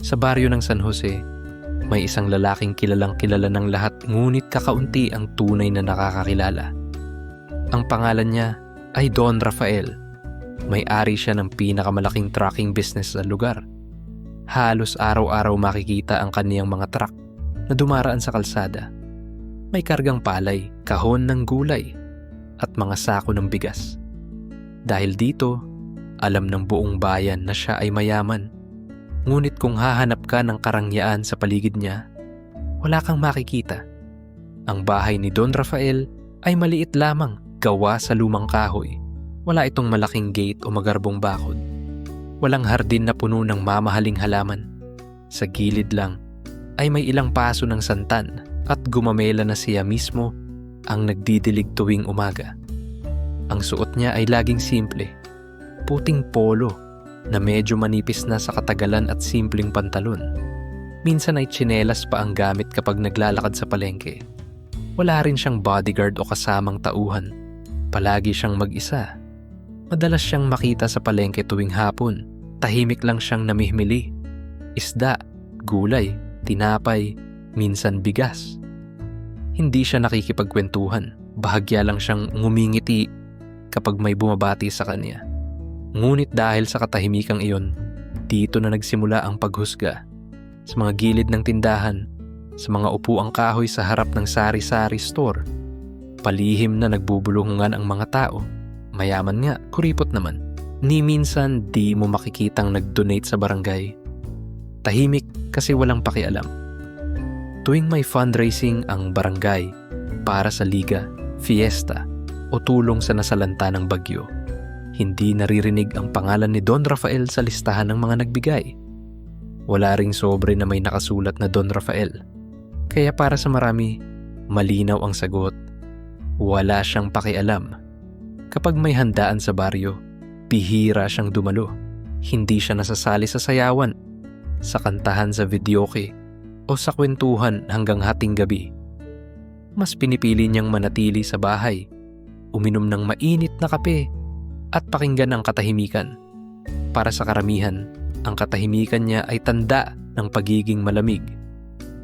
Sa baryo ng San Jose, may isang lalaking kilalang kilala ng lahat ngunit kakaunti ang tunay na nakakakilala. Ang pangalan niya ay Don Rafael. May-ari siya ng pinakamalaking trucking business sa lugar. Halos araw-araw makikita ang kaniyang mga truck na dumaraan sa kalsada. May kargang palay, kahon ng gulay, at mga sako ng bigas. Dahil dito, alam ng buong bayan na siya ay mayaman. Ngunit kung hahanap ka ng karangyaan sa paligid niya, wala kang makikita. Ang bahay ni Don Rafael ay maliit lamang gawa sa lumang kahoy. Wala itong malaking gate o magarbong bakod. Walang hardin na puno ng mamahaling halaman. Sa gilid lang ay may ilang paso ng santan at gumamela na siya mismo ang nagdidilig tuwing umaga. Ang suot niya ay laging simple, puting polo na medyo manipis na sa katagalan at simpleng pantalon. Minsan ay tsinelas pa ang gamit kapag naglalakad sa palengke. Wala rin siyang bodyguard o kasamang tauhan. Palagi siyang mag-isa. Madalas siyang makita sa palengke tuwing hapon. Tahimik lang siyang namihmili. Isda, gulay, tinapay, minsan bigas. Hindi siya nakikipagkwentuhan. Bahagya lang siyang ngumingiti kapag may bumabati sa kanya. Ngunit dahil sa katahimikang iyon, dito na nagsimula ang paghusga. Sa mga gilid ng tindahan, sa mga upuang kahoy sa harap ng sari-sari store, palihim na nagbubulungan ang mga tao. Mayaman nga, kuripot naman. Ni minsan di mo makikitang nag-donate sa barangay. Tahimik kasi walang pakialam. Tuwing may fundraising ang barangay para sa liga, fiesta o tulong sa nasalanta ng bagyo, hindi naririnig ang pangalan ni Don Rafael sa listahan ng mga nagbigay. Wala ring sobre na may nakasulat na Don Rafael. Kaya para sa marami, malinaw ang sagot. Wala siyang pakialam. Kapag may handaan sa baryo, bihira siyang dumalo. Hindi siya nasasali sa sayawan, sa kantahan sa videoke, o sa kwentuhan hanggang hating gabi. Mas pinipili niyang manatili sa bahay, uminom ng mainit na kape at pakinggan ang katahimikan. Para sa karamihan, ang katahimikan niya ay tanda ng pagiging malamig.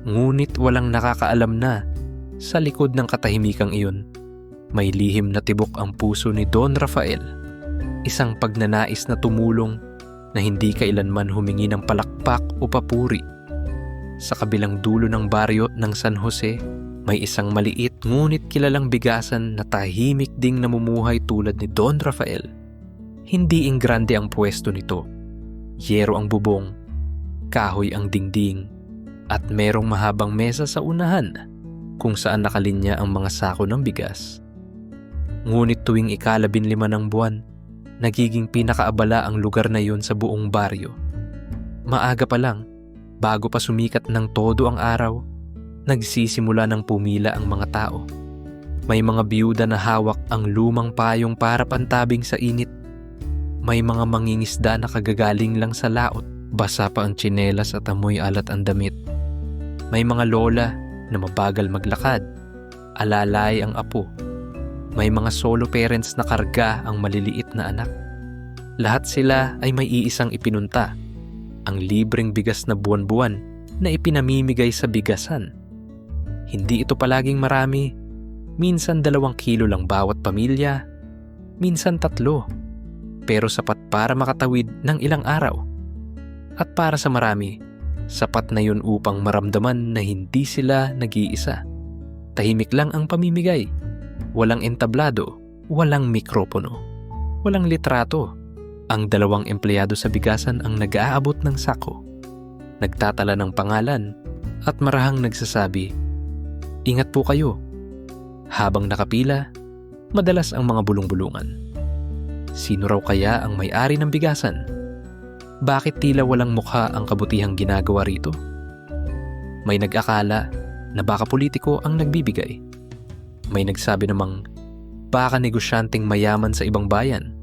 Ngunit walang nakakaalam na sa likod ng katahimikang iyon, may lihim na tibok ang puso ni Don Rafael. Isang pagnanais na tumulong na hindi kailanman humingi ng palakpak o papuri. Sa kabilang dulo ng baryo ng San Jose, may isang maliit ngunit kilalang bigasan na tahimik ding namumuhay tulad ni Don Rafael. Hindi ingrande ang pwesto nito. Yero ang bubong, kahoy ang dingding, at merong mahabang mesa sa unahan kung saan nakalinya ang mga sako ng bigas. Ngunit tuwing ikalabin lima ng buwan, nagiging pinakaabala ang lugar na yun sa buong baryo. Maaga pa lang, bago pa sumikat ng todo ang araw, nagsisimula ng pumila ang mga tao. May mga biyuda na hawak ang lumang payong para pantabing sa init. May mga mangingisda na kagagaling lang sa laot, basa pa ang tsinelas at amoy alat ang damit. May mga lola na mabagal maglakad, alalay ang apo. May mga solo parents na karga ang maliliit na anak. Lahat sila ay may iisang ipinunta, ang libreng bigas na buwan-buwan na ipinamimigay sa bigasan. Hindi ito palaging marami, minsan dalawang kilo lang bawat pamilya, minsan tatlo, pero sapat para makatawid ng ilang araw. At para sa marami, sapat na yun upang maramdaman na hindi sila nag-iisa. Tahimik lang ang pamimigay. Walang entablado, walang mikropono, walang litrato. Ang dalawang empleyado sa bigasan ang nag-aabot ng sako. Nagtatala ng pangalan at marahang nagsasabi, Ingat po kayo. Habang nakapila, madalas ang mga bulong-bulungan. Sino raw kaya ang may-ari ng bigasan? Bakit tila walang mukha ang kabutihang ginagawa rito? May nag-akala na baka politiko ang nagbibigay. May nagsabi namang baka negosyanteng mayaman sa ibang bayan.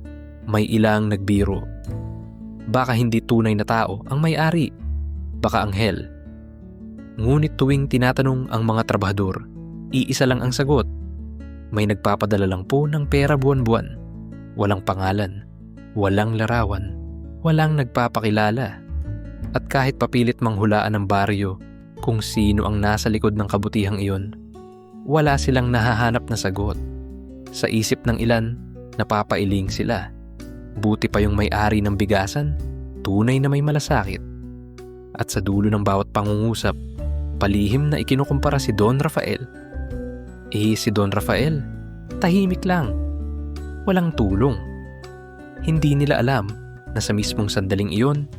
May ilang nagbiro. Baka hindi tunay na tao ang may-ari. Baka anghel. Ngunit tuwing tinatanong ang mga trabahador, iisa lang ang sagot. May nagpapadala lang po ng pera buwan-buwan. Walang pangalan, walang larawan, walang nagpapakilala. At kahit papilit manghulaan ng baryo kung sino ang nasa likod ng kabutihang iyon, wala silang nahahanap na sagot. Sa isip ng ilan, napapailing sila. Buti pa yung may-ari ng bigasan, tunay na may malasakit. At sa dulo ng bawat pangungusap, palihim na ikinukumpara si Don Rafael. Eh si Don Rafael, tahimik lang. Walang tulong. Hindi nila alam na sa mismong sandaling iyon,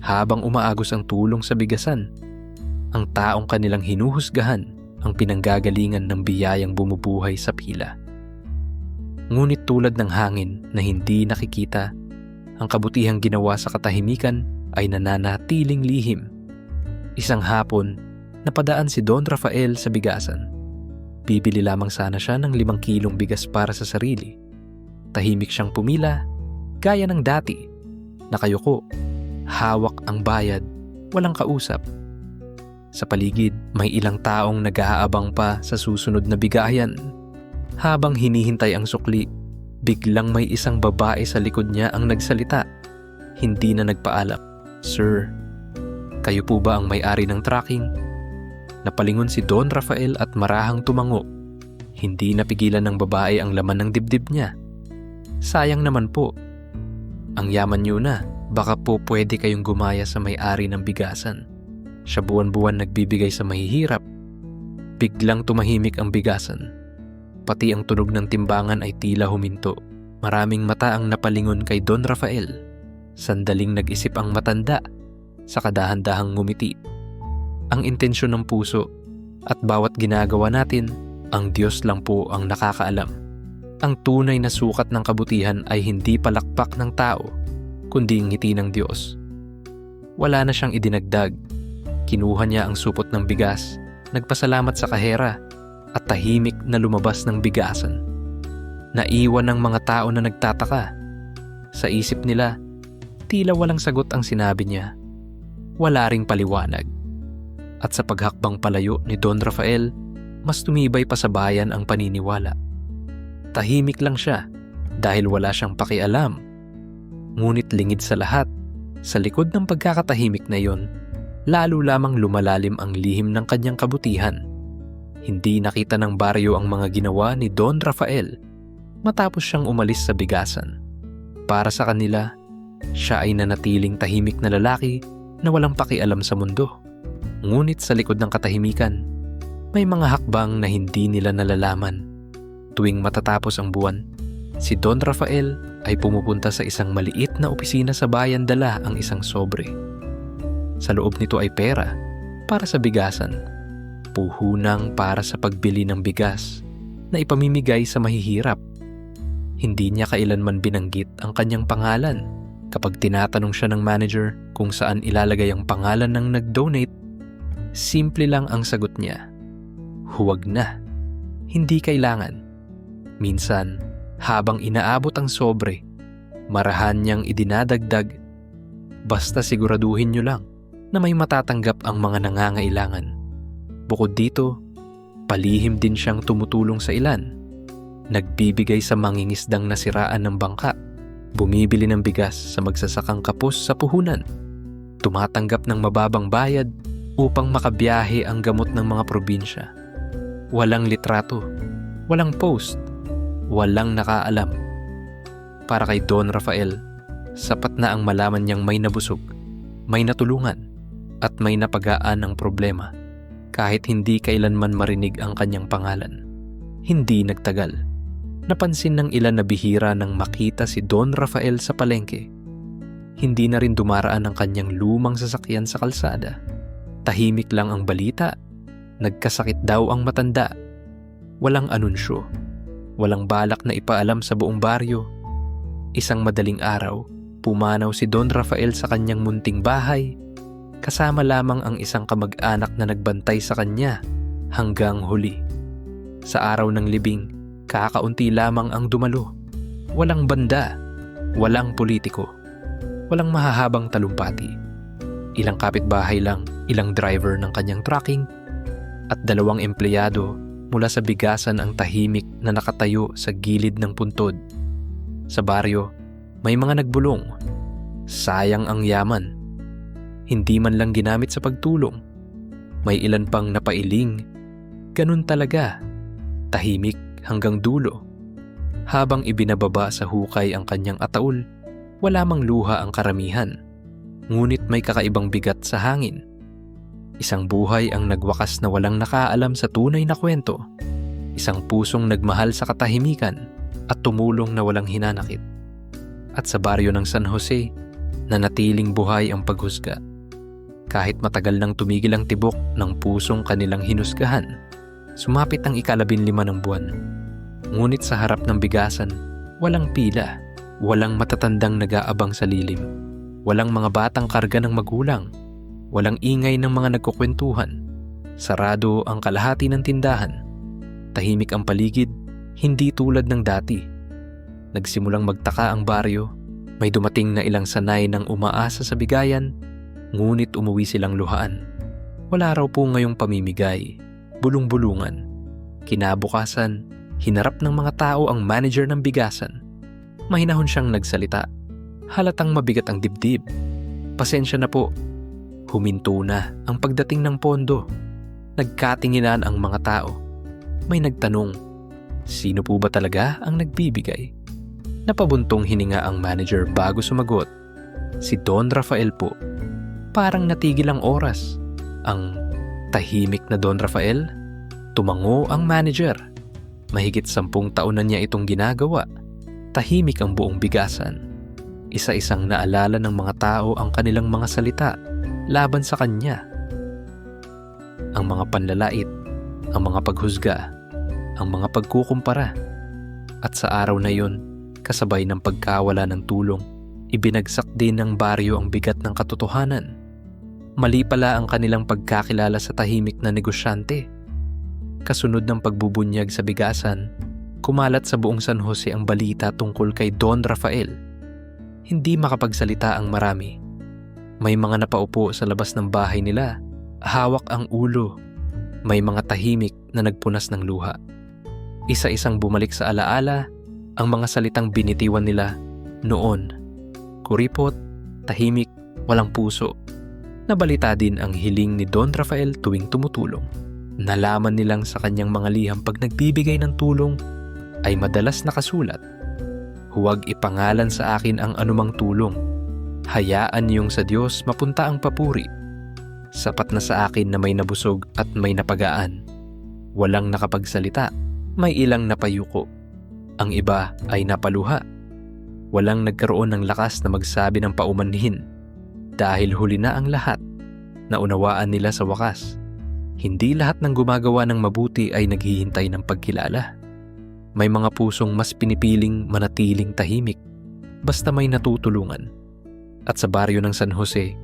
habang umaagos ang tulong sa bigasan, ang taong kanilang hinuhusgahan ang pinanggagalingan ng biyayang bumubuhay sa pila. Ngunit tulad ng hangin na hindi nakikita, ang kabutihang ginawa sa katahimikan ay nananatiling lihim. Isang hapon, napadaan si Don Rafael sa bigasan. Bibili lamang sana siya ng limang kilong bigas para sa sarili. Tahimik siyang pumila, gaya ng dati. Nakayuko, hawak ang bayad, walang kausap. Sa paligid, may ilang taong nag-aabang pa sa susunod na bigayan. Habang hinihintay ang sukli, biglang may isang babae sa likod niya ang nagsalita. Hindi na nagpaalam. Sir, kayo po ba ang may-ari ng tracking? Napalingon si Don Rafael at marahang tumango. Hindi napigilan ng babae ang laman ng dibdib niya. Sayang naman po. Ang yaman niyo na, baka po pwede kayong gumaya sa may-ari ng bigasan. Siya buwan-buwan nagbibigay sa mahihirap. Biglang tumahimik ang bigasan. Pati ang tunog ng timbangan ay tila huminto. Maraming mata ang napalingon kay Don Rafael. Sandaling nag-isip ang matanda sa kadahan-dahang ngumiti. Ang intensyon ng puso at bawat ginagawa natin, ang Diyos lang po ang nakakaalam. Ang tunay na sukat ng kabutihan ay hindi palakpak ng tao, kundi ngiti ng Diyos. Wala na siyang idinagdag. Kinuha niya ang supot ng bigas, nagpasalamat sa kahera, at tahimik na lumabas ng bigasan. Naiwan ng mga tao na nagtataka. Sa isip nila, tila walang sagot ang sinabi niya. Wala ring paliwanag. At sa paghakbang palayo ni Don Rafael, mas tumibay pa sa bayan ang paniniwala. Tahimik lang siya dahil wala siyang pakialam. Ngunit lingid sa lahat, sa likod ng pagkakatahimik na iyon, lalo lamang lumalalim ang lihim ng kanyang kabutihan. Hindi nakita ng baryo ang mga ginawa ni Don Rafael matapos siyang umalis sa bigasan. Para sa kanila, siya ay nanatiling tahimik na lalaki na walang pakialam sa mundo. Ngunit sa likod ng katahimikan, may mga hakbang na hindi nila nalalaman. Tuwing matatapos ang buwan, si Don Rafael ay pumupunta sa isang maliit na opisina sa bayan dala ang isang sobre. Sa loob nito ay pera para sa bigasan puhunang para sa pagbili ng bigas na ipamimigay sa mahihirap. Hindi niya kailanman binanggit ang kanyang pangalan. Kapag tinatanong siya ng manager kung saan ilalagay ang pangalan ng nag-donate, simple lang ang sagot niya. Huwag na. Hindi kailangan. Minsan, habang inaabot ang sobre, marahan niyang idinadagdag. Basta siguraduhin niyo lang na may matatanggap ang mga nangangailangan. Bukod dito, palihim din siyang tumutulong sa ilan. Nagbibigay sa mangingisdang nasiraan ng bangka. Bumibili ng bigas sa magsasakang kapos sa puhunan. Tumatanggap ng mababang bayad upang makabiyahe ang gamot ng mga probinsya. Walang litrato, walang post, walang nakaalam. Para kay Don Rafael, sapat na ang malaman niyang may nabusog, may natulungan, at may napagaan ang problema kahit hindi kailanman marinig ang kanyang pangalan. Hindi nagtagal. Napansin ng ilan na bihira nang makita si Don Rafael sa palengke. Hindi na rin dumaraan ang kanyang lumang sasakyan sa kalsada. Tahimik lang ang balita. Nagkasakit daw ang matanda. Walang anunsyo. Walang balak na ipaalam sa buong baryo. Isang madaling araw, pumanaw si Don Rafael sa kanyang munting bahay kasama lamang ang isang kamag-anak na nagbantay sa kanya hanggang huli. Sa araw ng libing, kakaunti lamang ang dumalo. Walang banda, walang politiko, walang mahahabang talumpati. Ilang kapitbahay lang, ilang driver ng kanyang trucking, at dalawang empleyado mula sa bigasan ang tahimik na nakatayo sa gilid ng puntod. Sa baryo, may mga nagbulong. Sayang ang yaman Hindi man lang ginamit sa pagtulong. May ilan pang napailing. Ganun talaga. Tahimik hanggang dulo. Habang ibinababa sa hukay ang kanyang ataul, wala mang luha ang karamihan. Ngunit may kakaibang bigat sa hangin. Isang buhay ang nagwakas na walang nakaalam sa tunay na kwento. Isang pusong nagmahal sa katahimikan at tumulong na walang hinanakit. At sa baryo ng San Jose, nanatiling buhay ang paghusga. Kahit matagal nang tumigil ang tibok ng pusong kanilang hinusgahan, sumapit ang ikalabin lima ng buwan. Ngunit sa harap ng bigasan, walang pila, walang matatandang nag-aabang sa lilim, walang mga batang karga ng magulang, walang ingay ng mga nagkukwentuhan. Sarado ang kalahati ng tindahan. Tahimik ang paligid, hindi tulad ng dati. Nagsimulang magtaka ang baryo. May dumating na ilang sanay ng umaasa sa bigayan, ngunit umuwi silang luhaan. Wala raw po ngayong pamimigay, bulong-bulungan. Kinabukasan, hinarap ng mga tao ang manager ng bigasan. Mahinahon siyang nagsalita. Halatang mabigat ang dibdib. Pasensya na po. Huminto na ang pagdating ng pondo. Nagkatinginan ang mga tao. May nagtanong, sino po ba talaga ang nagbibigay? Napabuntong hininga ang manager bago sumagot. Si Don Rafael po. Parang natigil ang oras. Ang tahimik na Don Rafael? Tumango ang manager. Mahigit sampung taon na niya itong ginagawa. Tahimik ang buong bigasan. Isa-isang naalala ng mga tao ang kanilang mga salita laban sa kanya. Ang mga panlalait, ang mga paghusga, ang mga pagkukumpara. At sa araw na yon, kasabay ng pagkawala ng tulong, ibinagsak din ng baryo ang bigat ng katotohanan. Mali pala ang kanilang pagkakilala sa tahimik na negosyante. Kasunod ng pagbubunyag sa bigasan, kumalat sa buong San Jose ang balita tungkol kay Don Rafael. Hindi makapagsalita ang marami. May mga napaupo sa labas ng bahay nila, hawak ang ulo. May mga tahimik na nagpunas ng luha. Isa-isang bumalik sa alaala ang mga salitang binitiwan nila noon. Kuripot, tahimik, walang puso. Nabalita din ang hiling ni Don Rafael tuwing tumutulong. Nalaman nilang sa kanyang mga liham pag nagbibigay ng tulong ay madalas nakasulat. Huwag ipangalan sa akin ang anumang tulong. Hayaan niyong sa Diyos mapunta ang papuri. Sapat na sa akin na may nabusog at may napagaan. Walang nakapagsalita, may ilang napayuko. Ang iba ay napaluha. Walang nagkaroon ng lakas na magsabi ng paumanhin dahil huli na ang lahat. Naunawaan nila sa wakas. Hindi lahat ng gumagawa ng mabuti ay naghihintay ng pagkilala. May mga pusong mas pinipiling manatiling tahimik basta may natutulungan. At sa baryo ng San Jose,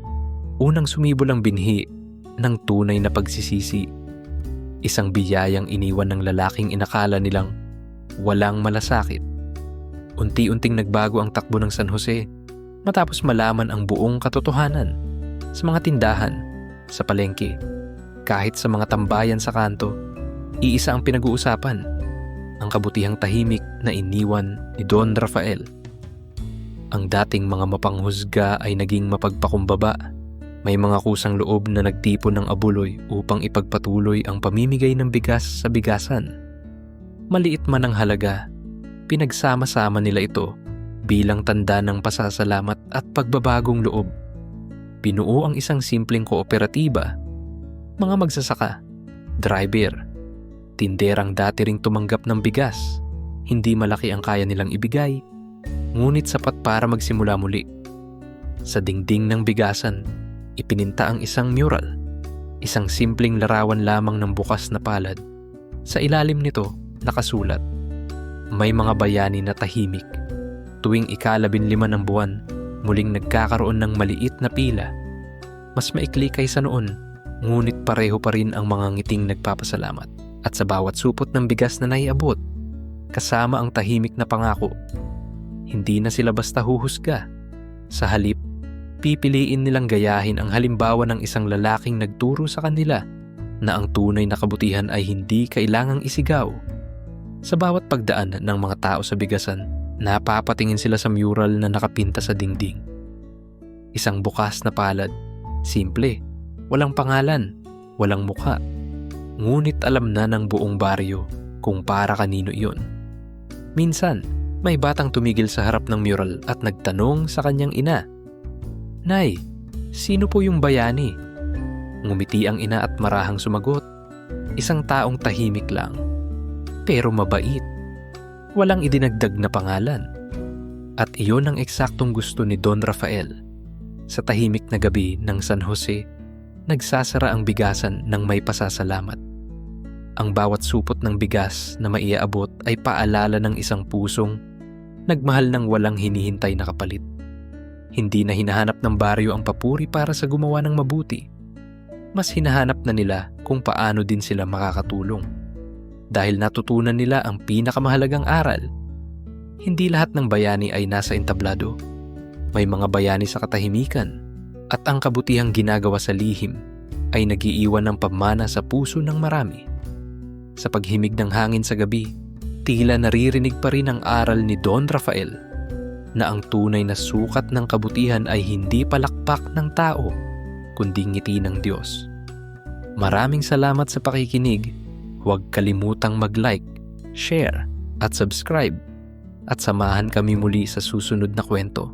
unang sumibol ang binhi ng tunay na pagsisisi. Isang biyayang iniwan ng lalaking inakala nilang walang malasakit. Unti-unting nagbago ang takbo ng San Jose matapos malaman ang buong katotohanan sa mga tindahan, sa palengke, kahit sa mga tambayan sa kanto, iisa ang pinag-uusapan, ang kabutihang tahimik na iniwan ni Don Rafael. Ang dating mga mapanghusga ay naging mapagpakumbaba. May mga kusang loob na nagtipon ng abuloy upang ipagpatuloy ang pamimigay ng bigas sa bigasan. Maliit man ang halaga, pinagsama-sama nila ito bilang tanda ng pasasalamat at pagbabagong loob. Binuo ang isang simpleng kooperatiba. Mga magsasaka, driver, tinderang dati ring tumanggap ng bigas. Hindi malaki ang kaya nilang ibigay, ngunit sapat para magsimula muli. Sa dingding ng bigasan, ipininta ang isang mural, isang simpleng larawan lamang ng bukas na palad. Sa ilalim nito, nakasulat, may mga bayani na tahimik. Tuwing ikalabin lima ng buwan, muling nagkakaroon ng maliit na pila. Mas maikli kaysa noon, ngunit pareho pa rin ang mga ngiting nagpapasalamat. At sa bawat supot ng bigas na naiabot, kasama ang tahimik na pangako, hindi na sila basta huhusga. Sa halip, pipiliin nilang gayahin ang halimbawa ng isang lalaking nagturo sa kanila na ang tunay na kabutihan ay hindi kailangang isigaw. Sa bawat pagdaan ng mga tao sa bigasan, napapatingin sila sa mural na nakapinta sa dingding. Isang bukas na palad, Simple, walang pangalan, walang mukha. Ngunit alam na ng buong baryo kung para kanino iyon. Minsan, may batang tumigil sa harap ng mural at nagtanong sa kanyang ina, Nay, sino po yung bayani? Ngumiti ang ina at marahang sumagot, isang taong tahimik lang, pero mabait. Walang idinagdag na pangalan. At iyon ang eksaktong gusto ni Don Rafael. Sa tahimik na gabi ng San Jose, nagsasara ang bigasan ng may pasasalamat. Ang bawat supot ng bigas na maiaabot ay paalala ng isang pusong nagmahal ng walang hinihintay na kapalit. Hindi na hinahanap ng baryo ang papuri para sa gumawa ng mabuti. Mas hinahanap na nila kung paano din sila makakatulong. Dahil natutunan nila ang pinakamahalagang aral. Hindi lahat ng bayani ay nasa entablado. May mga bayani sa katahimikan at ang kabutihang ginagawa sa lihim ay nagiiwan ng pamana sa puso ng marami. Sa paghimig ng hangin sa gabi, tila naririnig pa rin ang aral ni Don Rafael na ang tunay na sukat ng kabutihan ay hindi palakpak ng tao, kundi ngiti ng Diyos. Maraming salamat sa pakikinig. Huwag kalimutang mag-like, share, at subscribe. At samahan kami muli sa susunod na kwento.